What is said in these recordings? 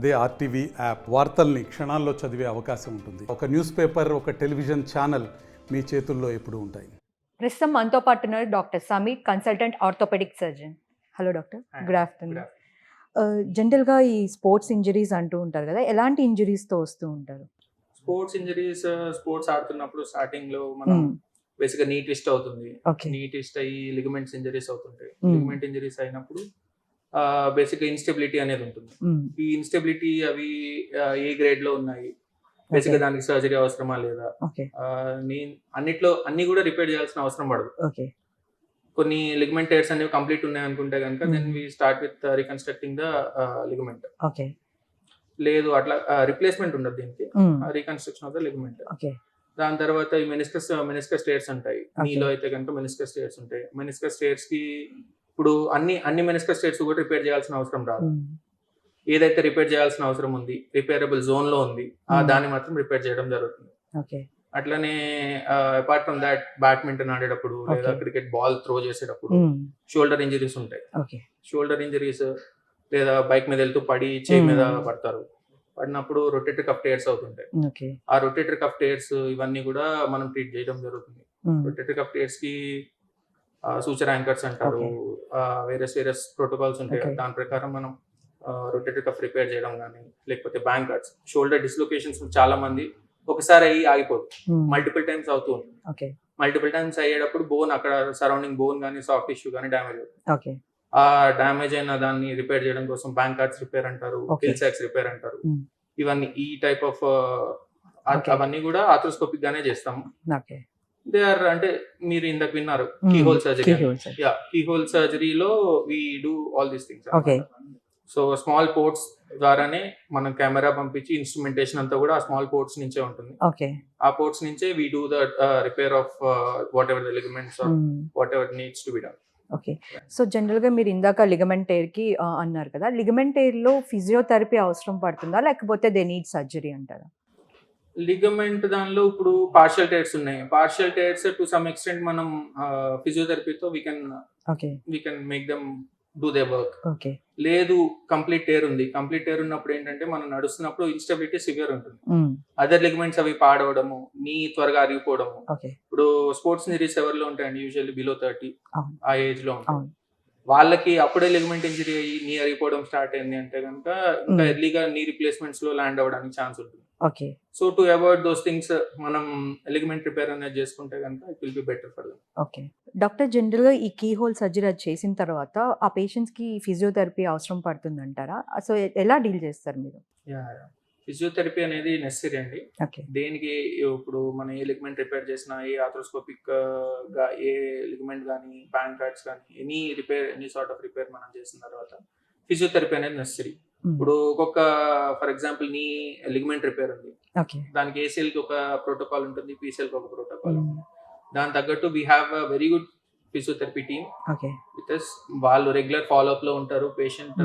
అదే RTV app వార్తల్ని క్షణాల్లో చదివే అవకాశం ఉంటుంది. ఒక న్యూస్ పేపర్ ఒక టెలివిజన్ ఛానల్ మీ చేతుల్లో ఎప్పుడూ ఉంటాయి. ప్రస్తుతం మనతో పాటు ఉన్నారు doctor Sameer consultant orthopaedic surgeon. Hello doctor. Good afternoon జనరల్గా ఈ స్పోర్ట్స్ ఇంజరీస్ అంటూ ఉంటారు కదా ఎలాంటి ఇంజరీస్తో వస్తూ ఉంటారు? స్పోర్ట్స్ ఇంజరీస్ స్పోర్ట్స్ ఆడుతున్నప్పుడు స్టార్టింగ్లో మనం బేసిక్ నీ ట్విస్ట్ అవుతుంది. ఓకే నీ ట్విస్ట్ అయ్యి లిగమెంట్స్ ఇంజరీస్ అవుతుంటాయి. Hmm. లిగమెంట్ ఇంజరీస్ అయినప్పుడు బేసిక్ ఇన్స్టెబిలిటీ అనేది ఉంటుంది. ఈ ఇన్స్టెబిలిటీ అవి ఏ గ్రేడ్లో ఉన్నాయి? బేసిక్గా. దానికి సర్జరీ అవసరమా లేదా? నేను అన్నిట్లో అన్ని కూడా రిపేర్ చేయాల్సిన అవసరం పడదు. కొన్ని లిగమెంట్ టైర్స్ అనేవి కంప్లీట్ ఉన్నాయి అనుకుంటే కనుక then Hmm. We start with reconstructing the ligament లేదు అట్లా రిప్లేస్మెంట్ ఉండదు దీనికి. రీకన్స్ట్రక్షన్ ఆఫ్ ద లిగమెంట్ దాని తర్వాత ఈ మెనిస్కస్ మెనిస్కస్ స్టేట్స్ ఉంటాయి. నీలో అయితే కనుక మెనిస్కస్ స్టేట్స్ ఉంటాయి. మెనిస్కస్ స్టేట్స్కి ఇప్పుడు అన్ని అన్ని మెనిస్కస్ స్టేట్స్ కూడా రిపేర్ చేయాల్సిన అవసరం రాదు. ఏదైతే రిపేర్ చేయాల్సిన అవసరం ఉంది రిపేరబుల్ జోన్లో ఉంది ఆ. దాన్ని మాత్రం రిపేర్ చేయడం జరుగుతుంది. అట్లనే అపార్ట్ ఫ్రమ్ దాట్ బ్యాడ్మింటన్ ఆడేటప్పుడు లేదా. క్రికెట్ బాల్ త్రో చేసేటప్పుడు షోల్డర్ ఇంజరీస్ ఉంటాయి. షోల్డర్ ఇంజరీస్ లేదా బైక్ మీద వెళ్తూ పడి చేయి మీద. పడతారు. పడినప్పుడు రొటేటర్ కఫ్ టేర్స్ అవుతుంటాయి. ఆ రొటేటర్ కఫ్ టేర్స్ ఇవన్నీ కూడా మనం ట్రీట్ చేయడం జరుగుతుంది. రొటేటర్ కఫ్ టేర్స్కి సూచర్ యాంకర్స్ అంటారు. వేరస్ వేరస్ ప్రోటోకాల్స్ ఉంటాయి. దాని ప్రకారం మనం రొటేటర్ కఫ్ రిపేర్ చేయడం కానీ లేకపోతే బ్యాంక్ కట్స్ షోల్డర్ డిస్లొకేషన్స్ చాలా మంది ఒకసారి అయ్యి ఆగిపోదు. మల్టిపుల్ టైమ్స్ అవుతూ ఉంటుంది మల్టిపుల్ టైమ్స్ అయ్యేటప్పుడు బోన్ అక్కడ సరౌండింగ్ బోన్ కానీ సాఫ్ట్ టిష్యూ కానీ డ్యామేజ్ అవుతుంది. ఆ డ్యామేజ్ అయిన దాన్ని రిపేర్ చేయడం కోసం బ్యాంక్ కార్డ్స్ రిపేర్ అంటారు సాక్స్ రిపేర్ అంటారు. Hmm. ఇవన్నీ ఈ టైప్ ఆఫ్. అవన్నీ కూడా ఆథ్రోస్కోపిక్ గానే చేస్తాము. దే ఆర్ అంటే మీరు ఇందాక విన్నారు. Keyhole surgery. Yeah key hole సర్జరీలో we do all these things Okay. So small ports ద్వారానే మనం కెమెరా పంపించి ఇన్స్ట్రుమెంటేషన్ అంతా కూడా ఆ స్మాల్ పోర్ట్స్ నుంచే ఉంటుంది. ఓకే ఆ పోర్ట్స్ నుంచే we do the repair of whatever the ligaments whatever needs to be done okay so జనరల్గా మీరు ఇందాక లిగమెంట్కి అన్నారు కదా లిగమెంట్లో ఫిజియోథెరపీ అవసరం పడుతుందా? లేకపోతే దే నీడ్ సర్జరీ అంటారా? లిగమెంట్ దానిలో ఇప్పుడు పార్షియల్ టైర్స్ ఉన్నాయి. Partial tears to some extent మనం ఫిజియోథెరపీతో we can okay we can make them do they work okay లేదు కంప్లీట్ టేర్ ఉంది. కంప్లీట్ టేర్ ఉన్నప్పుడు ఏంటంటే మనం నడుస్తున్నప్పుడు ఇన్స్టెబిలిటీ సివియర్ ఉంటుంది. అదర్ లిగమెంట్స్ అవి పాడవడము నీ త్వరగా అరిగిపోవడము. ఇప్పుడు స్పోర్ట్స్ ఇంజరీస్ ఎవరిలో ఉంటాయండి? Usually below thirty. ఆ ఏజ్లో ఉంటాయి. వాళ్ళకి అప్పుడే లిగమెంట్ ఇంజరీ అయ్యి నీ అరిగిపోవడం స్టార్ట్ అయింది అంటే కనుక ఇంకా. ఎర్లీగా నీ రిప్లేస్మెంట్స్లో ల్యాండ్ అవ్వడానికి ఛాన్స్ ఉంటుంది. Okay. So to avoid those things మనం లిగమెంట్ రిపేర్ అనేది చేసుకుంటే కనుక it will be better for them. Okay. Doctor జనరల్గా ఈ కీ హోల్ సర్జరీ అది చేసిన తర్వాత ఆ పేషెంట్స్కి ఫిజియోథెరపీ అవసరం పడుతుందంటారా? సో ఎలా డీల్ చేస్తారు మీరు? ఫిజియోథెరపీ అనేది నెసరీ అండి. దేనికి ఇప్పుడు మనం ఏ లిగమెంట్ రిపేర్ చేసినా ఏ ఆథ్రోస్కోపిక్గా ఏ లిగమెంట్ కానీ బ్యాంక్ కార్డ్స్ కానీ any repair any sort of repair మనం చేసిన తర్వాత ఫిజియోథెరపీ అనేది నెసరీ ఇప్పుడు ఒక్కొక్క for example knee ligament repair ఉంది. దానికి ఏసీఎల్కి ఒక ప్రోటోకాల్ ఉంటుంది పీసీఎల్కి ఒక ప్రోటోకాల్ ఉంటుంది. దాని తగ్గట్టు we have a very good physiotherapy team with వాళ్ళు రెగ్యులర్ ఫాలో అప్లో ఉంటారు పేషెంట్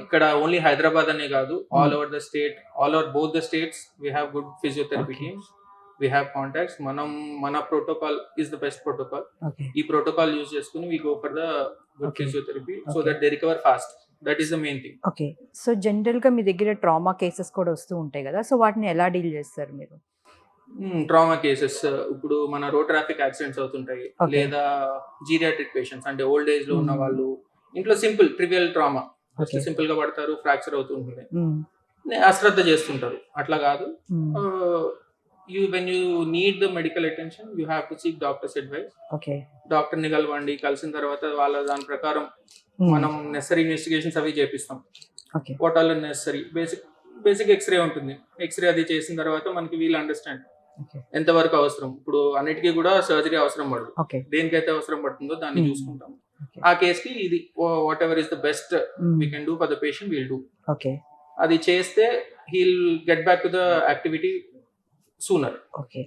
ఇక్కడ ఓన్లీ హైదరాబాద్ అనే కాదు all over the state all over both the states we have good physiotherapy. Teams we have contacts మనం మన protocol is the best protocol ఈ protocol use చేసుకుని we go for the good. Physiotherapy so. That they recover fast that is the main thing okay so జనరల్గా మీ దగ్గర trauma cases కూడా వస్తూ ఉంటాయి కదా. సో వాటిని ఎలా డీల్ చేస్తారు మీరు? ట్రామా కేసెస్ ఇప్పుడు మన రోడ్ ట్రాఫిక్ యాక్సిడెంట్స్ అవుతుంటాయి. లేదా జీరియాట్రిక్ పేషెంట్స్ అంటే ఓల్డ్ ఏజ్లో ఉన్న Hmm. వాళ్ళు. ఇంట్లో సింపుల్ ట్రివియల్ ట్రామా సింపుల్గా పడతారు ఫ్రాక్చర్ అవుతుంటుంది అశ్రద్ధ చేస్తుంటారు. అట్లా కాదు. You when you need the medical attention you have to seek doctor's advice okay డాక్టర్ని కలవండి. కలిసిన తర్వాత వాళ్ళ దాని ప్రకారం మనం నెసరీ ఇన్వెస్టిగేషన్స్ అవి చేపిస్తాం. What all necessary basic basic X ray ఉంటుంది. ఎక్స్రే అది చేసిన తర్వాత మనకి వీల్ అండర్స్టాండ్ ఎంతవరకు అవసరం? ఇప్పుడు అన్నిటికీ కూడా సర్జరీ అవసరం పడదు. దేనికైతే అవసరం పడుతుందో దాన్ని Hmm. చూసుకుంటాం. ఆ కేస్కి ఇది whatever is the best we can do for the patient will do okay అది చేస్తే heal get back to the activity sooner okay.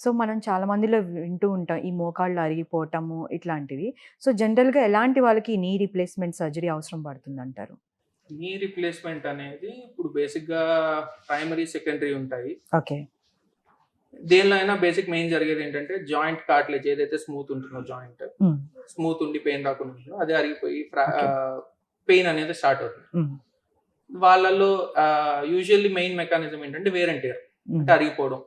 So మనం చాలా మందిలో వింటూ ఉంటాం ఈ మోకాళ్ళు అరిగిపోవటము ఇట్లాంటివి. సో జనరల్గా ఎలాంటి వాళ్ళకి నీ రీప్లేస్మెంట్ సర్జరీ అవసరం పడుతుంది అంటారు నీ రిప్లేస్మెంట్ అనేది ఇప్పుడు బేసిక్గా ప్రైమరీ సెకండరీ ఉంటాయి. ఓకే. దేనిలో అయినా బేసిక్ మెయిన్ జరిగేది ఏంటంటే జాయింట్ కార్ట్లేజ్ ఏదైతే స్మూత్ ఉంటుందో జాయింట్ స్మూత్ ఉండి పెయిన్ రాకుండా ఉంటుందో అదే అరిగిపోయి. పెయిన్ అనేది స్టార్ట్ అవుతుంది. వాళ్ళలో యూజువల్లీ మెయిన్ మెకానిజం ఏంటంటే వేర్ అండ్ టేర్ అంటే అరిగిపోవడం.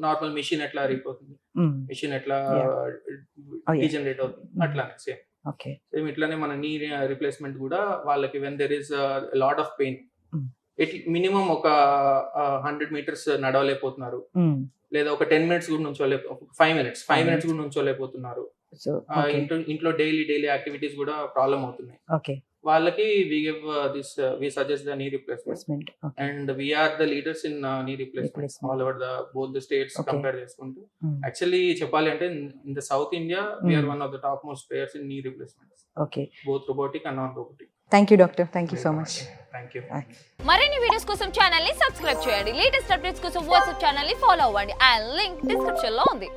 నార్మల్ మిషన్ ఎట్లా అరిగిపోతుంది మిషన్ ఎట్లా Oh. డీజనరేట్ అవుతుంది? Mm. అట్లానే సేమ్. ఓకే. సేమ్ ఇట్లానే మన నీ రిప్లేస్మెంట్ కూడా వాళ్ళకి when there is lot of pain Mm. Minimum ఒక హండ్రెడ్ మీటర్స్ నడవలేకపోతున్నారు. లేదా ఒక టెన్ మినిట్స్ కూడా నుంచోలే ఫైవ్ మినిట్స్ ఫైవ్ మినిట్స్ కూడా నుంచోలేకపోతున్నారు. ఇంట్లో ఇంట్లో డైలీ డైలీ యాక్టివిటీస్ కూడా ప్రాబ్లం అవుతున్నాయి. ఓకే వాళ్ళకి we give this we suggest the knee replacement and we are the leaders in knee replacement Replacement. All over the both the states. Compare చేసుకుంటూ. Actually చెప్పాలి అంటే in the South India we are one of the top most players in knee replacement okay both robotic and non robotic thank you doctor thank you so much thank you మరిన్ని videos కోసం ఛానల్ని subscribe చేయండి. Latest updates కోసం WhatsApp ఛానల్ని follow అవ్వండి. And link డిస్క్రిప్షన్లో ఉంది.